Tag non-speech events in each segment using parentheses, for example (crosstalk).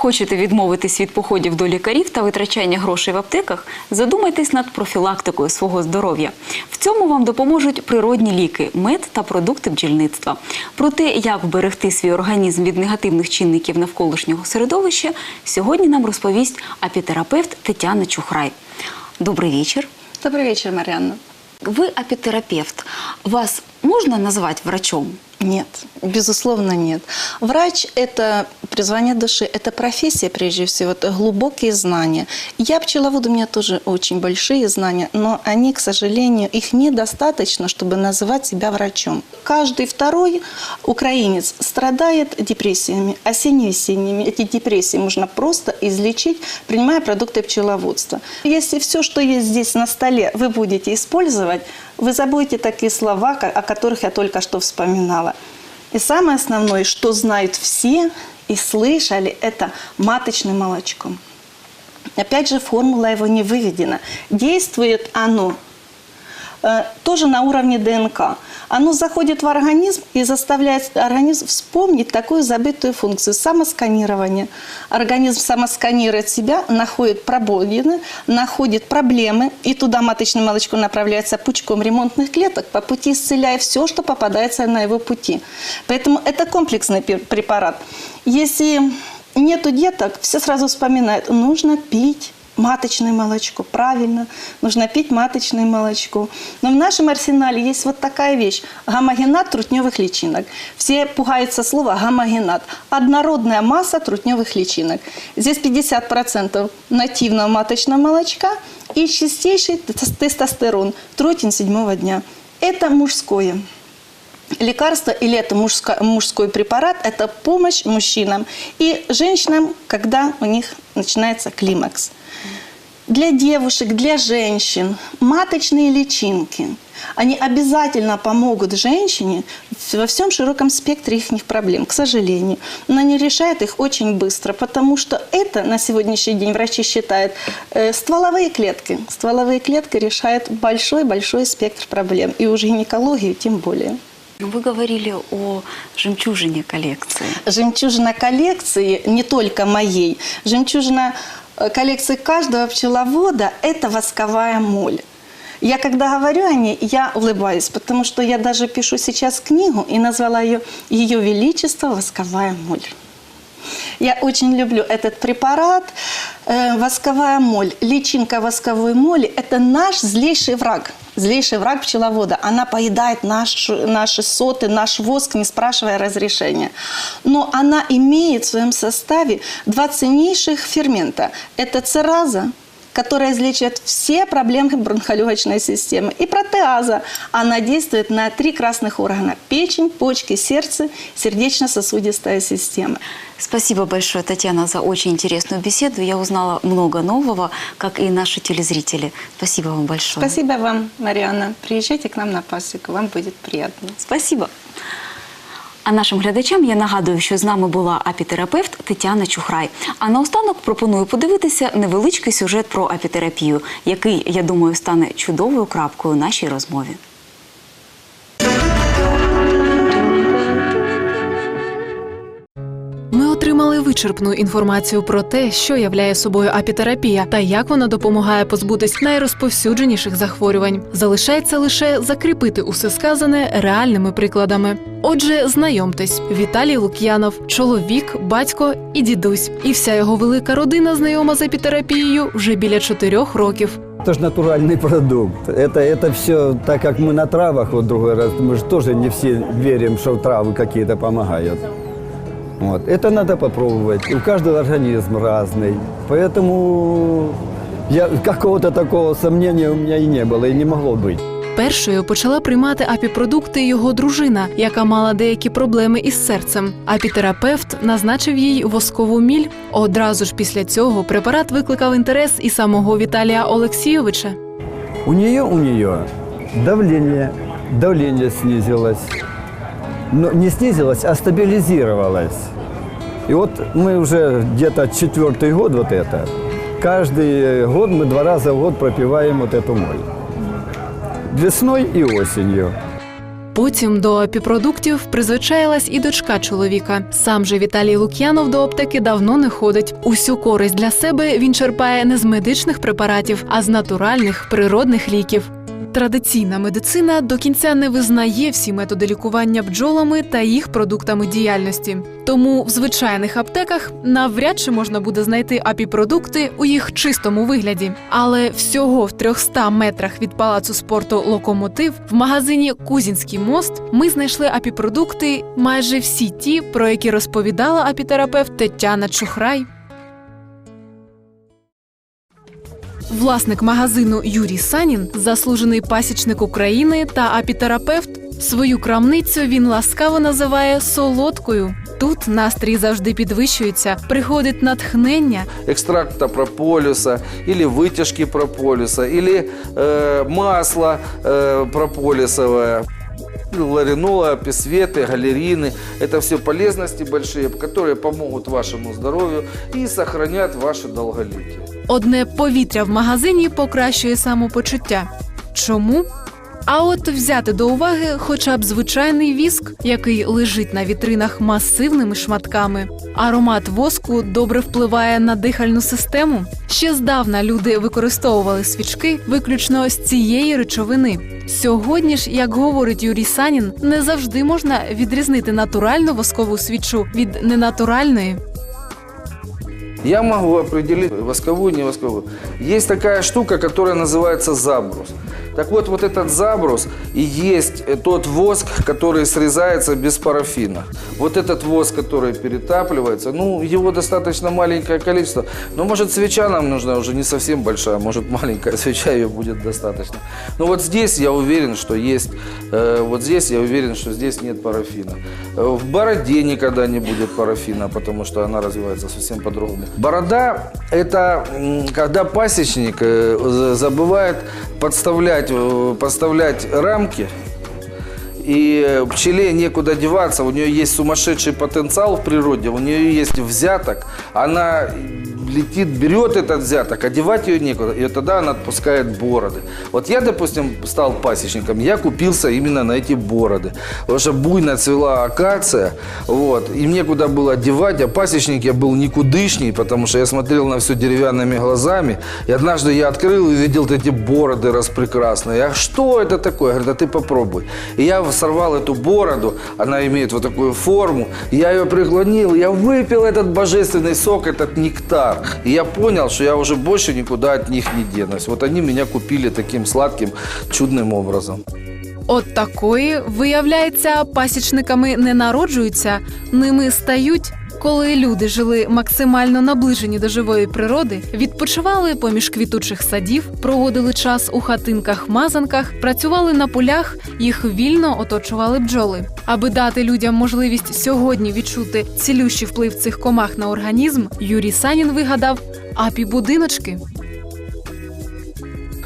Хочете відмовитись від походів до лікарів та витрачання грошей в аптеках? Задумайтесь над профілактикою свого здоров'я. В цьому вам допоможуть природні ліки, мед та продукти бджільництва. Про те, як вберегти свій організм від негативних чинників навколишнього середовища, сьогодні нам розповість апітерапевт Тетяна Чухрай. Добрий вечір. Добрый вечер, Марианна. Ви апітерапевт. Вас можна назвати врачом? Нет, безусловно нет. Врач – это призвание души, это профессия прежде всего, это глубокие знания. Я пчеловод, у меня тоже очень большие знания, но они, к сожалению, их недостаточно, чтобы называть себя врачом. Каждый второй украинец страдает депрессиями, осенне-весенними. Эти депрессии можно просто излечить, принимая продукты пчеловодства. Если все, что есть здесь на столе, вы будете использовать, вы забудете такие слова, о которых я только что вспоминала. И самое основное, что знают все и слышали, это маточное молочко. Опять же, формула его не выведена. Действует оно тоже на уровне ДНК. Оно заходит в организм и заставляет организм вспомнить такую забытую функцию самосканирования. Организм самосканирует себя, находит пробоины, находит проблемы, и туда маточное молочко направляется пучком ремонтных клеток, по пути исцеляя все, что попадается на его пути. Поэтому это комплексный препарат. Если нету деток, все сразу вспоминают, нужно пить маточное молочко. Правильно, нужно пить маточное молочко. Но в нашем арсенале есть вот такая вещь. Гомогенат трутневых личинок. Все пугаются слова гомогенат. Однородная масса трутневых личинок. Здесь 50% нативного маточного молочка и чистейший тес- тестостерон, трутень седьмого дня. Это мужское лекарство или это мужско- мужской препарат, это помощь мужчинам и женщинам, когда у них начинается климакс. Для девушек, для женщин маточные личинки, они обязательно помогут женщине во всем широком спектре их проблем, к сожалению. Но они решают их очень быстро, потому что это на сегодняшний день врачи считают э, стволовые клетки. Стволовые клетки решают большой-большой спектр проблем, и уж гинекологию тем более. Вы говорили о жемчужине коллекции. Жемчужина коллекции, не только моей, жемчужина коллекции каждого пчеловода – это восковая моль. Я когда говорю о ней, я улыбаюсь, потому что я даже пишу сейчас книгу и назвала ее «Ее Величество восковая моль». Я очень люблю этот препарат. Э, восковая моль, личинка восковой моли – это наш злейший враг. Злейший враг пчеловода. Она поедает наш, наши соты, наш воск, не спрашивая разрешения. Но она имеет в своем составе два ценнейших фермента. Это цераза, которая излечивает все проблемы бронхолегочной системы. И протеаза. Она действует на три красных органа. Печень, почки, сердце, сердечно-сосудистая система. Спасибо большое, Татьяна, за очень интересную беседу. Я узнала много нового, как и наши телезрители. Спасибо вам большое. Спасибо вам, Марианна. Приезжайте к нам на пасеку, вам будет приятно. Спасибо. А нашим глядачам я нагадую, що з нами була апітерапевт Тетяна Чухрай. А наостанок пропоную подивитися невеличкий сюжет про апітерапію, який, я думаю, стане чудовою крапкою нашій розмові. отримали вичерпну інформацію про те, що являє собою апітерапія та як вона допомагає позбутись найрозповсюдженіших захворювань. Залишається лише закріпити усе сказане реальними прикладами. Отже, знайомтесь, Віталій Лук'янов, чоловік, батько і дідусь. І вся його велика родина знайома з апітерапією вже біля чотирьох років. Это же натуральный продукт. Это, это все, так как мы на травах, вот другой раз, мы же тоже не все верим, что травы какие-то помогают. Вот. Это надо попробовать. У каждого организм разный. Поэтому я, какого-то такого сомнения у меня и не было, и не могло быть. Першою почала приймати апіпродукти його дружина, яка мала деякі проблеми із серцем. Апітерапевт назначив їй воскову міль. Одразу ж після цього препарат викликав інтерес і самого Віталія Олексійовича. У нее, у нее давление, давление снизилось. Но не снизилось, а стабилизировалось. И вот мы уже где-то четвертый год вот это. Каждый год мы два раза в год пропиваем вот эту моль. Весной и осенью. Потім до апіпродуктів призвичаїлась і дочка чоловіка. Сам же Віталій Лук'янов до аптеки давно не ходить. Усю користь для себе він черпає не з медичних препаратів, а з натуральних природних ліків. Традиційна медицина до кінця не визнає всі методи лікування бджолами та їх продуктами діяльності. Тому в звичайних аптеках навряд чи можна буде знайти апіпродукти у їх чистому вигляді. Але всього в 300 метрах від палацу спорту Локомотив в магазині Кузінський мост ми знайшли апіпродукти майже всі ті, про які розповідала апітерапевт Тетяна Чухрай. Власник магазину Юрій Санін, заслужений пасічник України та апітерапевт. Свою крамницю він ласкаво називає солодкою. Тут настрій завжди підвищується, приходить натхнення, экстракта прополиса или вытяжки прополиса или э, масло э, прополисовое ларинола, песветы, галерины. Это все полезности большие, которые помогут вашему здоровью и сохранят ваше долголетие. Одне повітря в магазині покращує самопочуття. Чому? А от взяти до уваги хоча б звичайний віск, який лежить на вітринах масивними шматками. Аромат воску добре впливає на дихальну систему. Ще здавна люди використовували свічки виключно з цієї речовини. Сьогодні ж, як говорить Юрій Санін, не завжди можна відрізнити натуральну воскову свічу від ненатуральної. Я могу определить восковую, не восковую. Есть такая штука, которая называется забрус. Так вот, вот этот забрус и есть э, тот воск, который срезается без парафина. Вот этот воск, который перетапливается, ну, его достаточно маленькое количество. Но, может, свеча нам нужна уже не совсем большая, может, (laughs) маленькая свеча ее будет достаточно. Но вот здесь я уверен, что есть, э, вот здесь я уверен, что здесь нет парафина. Э, в бороде никогда не будет парафина, потому что она развивается совсем по-другому. Борода – это когда пасечник э, за- забывает подставлять, э, подставлять рамки, и пчеле некуда деваться, у нее есть сумасшедший потенциал в природе, у нее есть взяток, она летит, берет этот взяток, одевать ее некуда, и тогда она отпускает бороды. Вот я, допустим, стал пасечником, я купился именно на эти бороды, потому что буйно цвела акация, вот, и мне куда было одевать, а пасечник я был никудышний, потому что я смотрел на все деревянными глазами, и однажды я открыл и видел эти бороды распрекрасные. А что это такое? Говорит, а ты попробуй. И я сорвал эту бороду, она имеет вот такую форму, я ее преклонил, я выпил этот божественный сок, этот нектар. И я понял, что я уже больше никуда от них не денусь. Вот они меня купили таким сладким, чудным образом. От такої, виявляється, пасічниками не народжуються, ними стають. Коли люди жили максимально наближені до живої природи, відпочивали поміж квітучих садів, проводили час у хатинках-мазанках, працювали на полях, їх вільно оточували бджоли. Аби дати людям можливість сьогодні відчути цілющий вплив цих комах на організм, Юрій Санін вигадав апі-будиночки.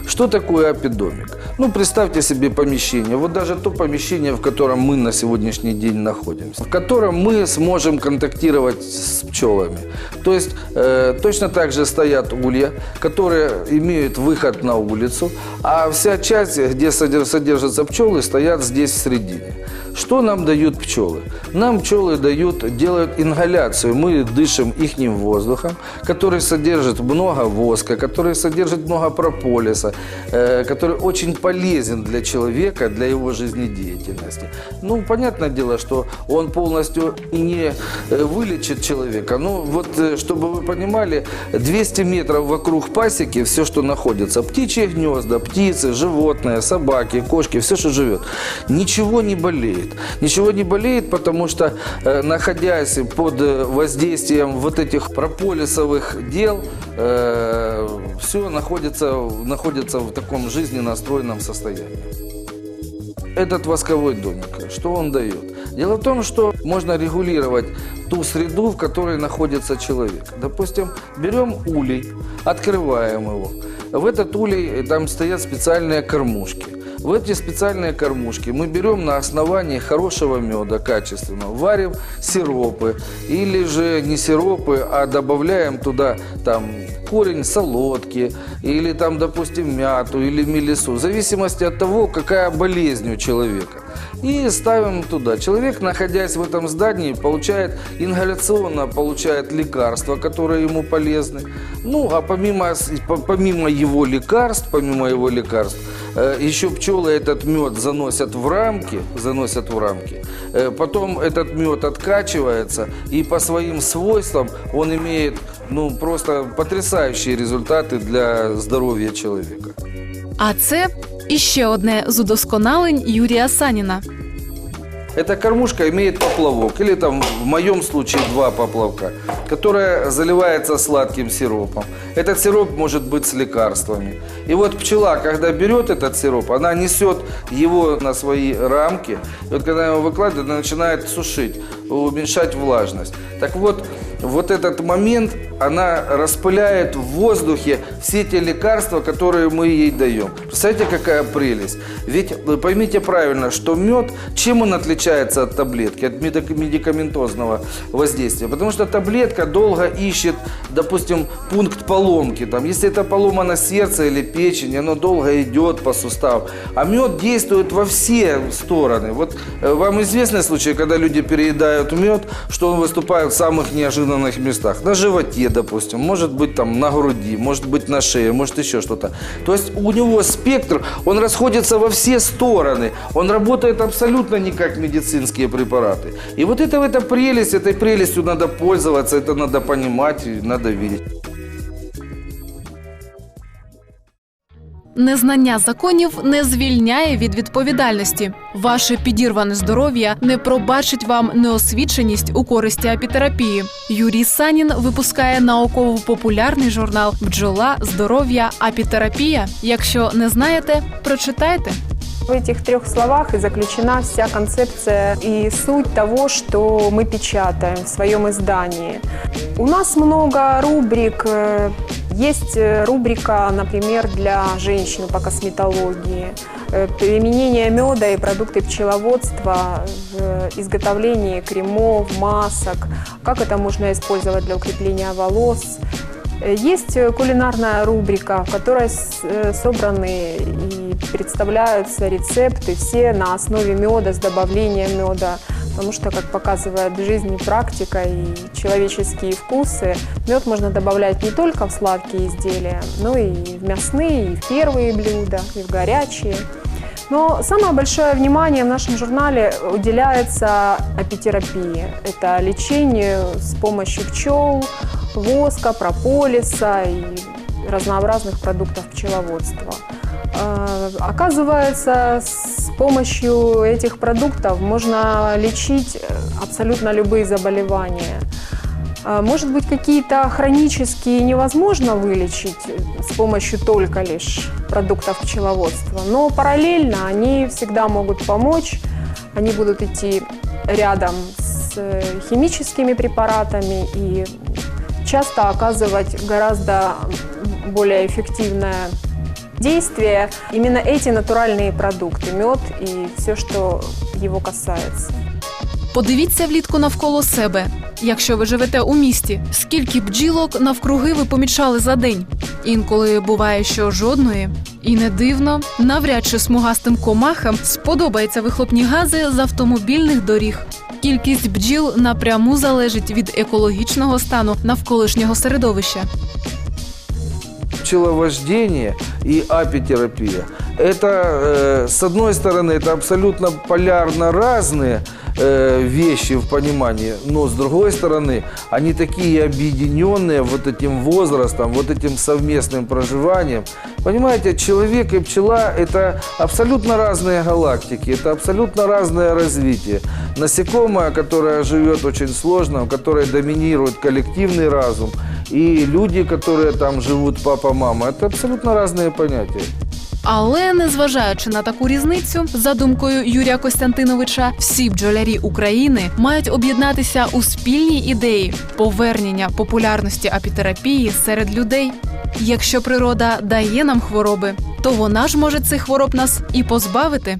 Что такое апидомик? Ну, представьте себе помещение. Вот даже то помещение, в котором мы на сегодняшний день находимся. В котором мы сможем контактировать с пчелами. То есть, э, точно так же стоят улья, которые имеют выход на улицу, а вся часть, где содер- содержатся пчелы, стоят здесь в середине. Что нам дают пчелы? Нам пчелы дают, делают ингаляцию. Мы дышим их воздухом, который содержит много воска, который содержит много прополиса, э, который очень полезен для человека, для его жизнедеятельности. Ну, понятное дело, что он полностью не э, вылечит человека. Ну, вот, э, чтобы вы понимали, 200 метров вокруг пасеки, все, что находится, птичьи гнезда, птицы, животные, собаки, кошки, все, что живет, ничего не болеет. Ничего не болеет, потому что, э, находясь под э, воздействием вот этих прополисовых дел, все находится, находится в таком жизненно стройном состоянии. Этот восковой домик, что он дает? Дело в том, что можно регулировать ту среду, в которой находится человек. Допустим, берем улей, открываем его. В этот улей э, там стоят специальные кормушки. В эти специальные кормушки мы берем на основании хорошего меда, качественного, варим сиропы или же не сиропы, а добавляем туда там корень солодки или там, допустим, мяту или мелису, в зависимости от того, какая болезнь у человека. И ставим туда. Человек, находясь в этом здании, получает ингаляционно получает лекарства, которые ему полезны. Ну, а помимо, помимо его лекарств, помимо его лекарств, э, еще пчелы этот мед заносят в рамки, заносят в рамки. Э, Потом этот мед откачивается, и по своим свойствам он имеет ну, просто потрясающие результаты для здоровья человека. А це іще одне з удосконалень Юрія Саніна. Эта кормушка имеет поплавок, или там в моем случае два поплавка, которая заливается сладким сиропом. Этот сироп может быть с лекарствами. И вот пчела, когда берет этот сироп, она несет его на свои рамки. И вот когда его выкладывает, она начинает сушить, уменьшать влажность. Так вот, вот этот момент, она распыляет в воздухе все те лекарства, которые мы ей даем. Представляете, какая прелесть? Ведь вы поймите правильно, что мед, чем он отличается от таблетки, от медик- медикаментозного воздействия? Потому что таблетка долго ищет, допустим, пункт поломки. Там, если это поломано сердце или печень, оно долго идет по суставу. А мед действует во все стороны. Вот э, вам известны случаи, когда люди переедают мед, что он выступает в самых неожиданных местах. На животе, допустим, может быть там на груди, может быть на шее, может еще что-то. То есть у него спектр, он расходится во все стороны. Он работает абсолютно не как медицинские препараты. И вот это, это прелесть, этой прелестью надо пользоваться, это надо понимать, надо видеть. Незнання законів не звільняє від відповідальності. Ваше підірване здоров'я не пробачить вам неосвіченість у користі апітерапії. Юрій Санін випускає науково-популярний журнал Бджола, здоров'я, апітерапія. Якщо не знаєте, прочитайте. В этих трех словах и заключена вся концепция и суть того, что мы печатаем в своем издании. У нас много рубрик. Есть э, рубрика, например, для женщин по косметологии, э, применение меда и продукты пчеловодства в изготовлении кремов, масок, как это можно использовать для укрепления волос. Э, Есть кулинарная рубрика, в которой собраны и представляются рецепты все на основе меда, с добавлением меда. Потому что, как показывает жизнь и практика, и человеческие вкусы, мед можно добавлять не только в сладкие изделия, но и в мясные, и в первые блюда, и в горячие. Но самое большое внимание в нашем журнале уделяется апитерапии. Это лечению с помощью пчел, воска, прополиса и разнообразных продуктов пчеловодства. Э, Оказывается, с помощью этих продуктов можно лечить э, абсолютно любые заболевания. А, Может быть, какие-то хронические невозможно вылечить с помощью только лишь продуктов пчеловодства, но параллельно они всегда могут помочь, они будут идти рядом с э, химическими препаратами и часто оказывать гораздо более эффективное действие именно эти натуральные продукты, мед и все, что его касается. Подивіться влітку навколо себе. Якщо ви живете у місті, скільки бджілок навкруги ви помічали за день? Інколи буває, що жодної. І не дивно, навряд чи смугастим комахам сподобаються вихлопні гази з автомобільних доріг. Кількість бджіл напряму залежить від екологічного стану навколишнього середовища. пчеловождение и апитерапия. Это, э, с одной стороны, это абсолютно полярно разные э, вещи в понимании, но с другой стороны, они такие объединенные вот этим возрастом, вот этим совместным проживанием. Понимаете, человек и пчела – это абсолютно разные галактики, это абсолютно разное развитие. Насекомое, которое живет очень сложно, в которой доминирует коллективный разум, и люди, которые там живут, папа, мама, это абсолютно разные понятия. Але незважаючи на таку різницю, за думкою Юрія Костянтиновича, всі бджолярі України мають об'єднатися у спільній ідеї повернення популярності апітерапії серед людей. Якщо природа дає нам хвороби, то вона ж може цих хвороб нас і позбавити.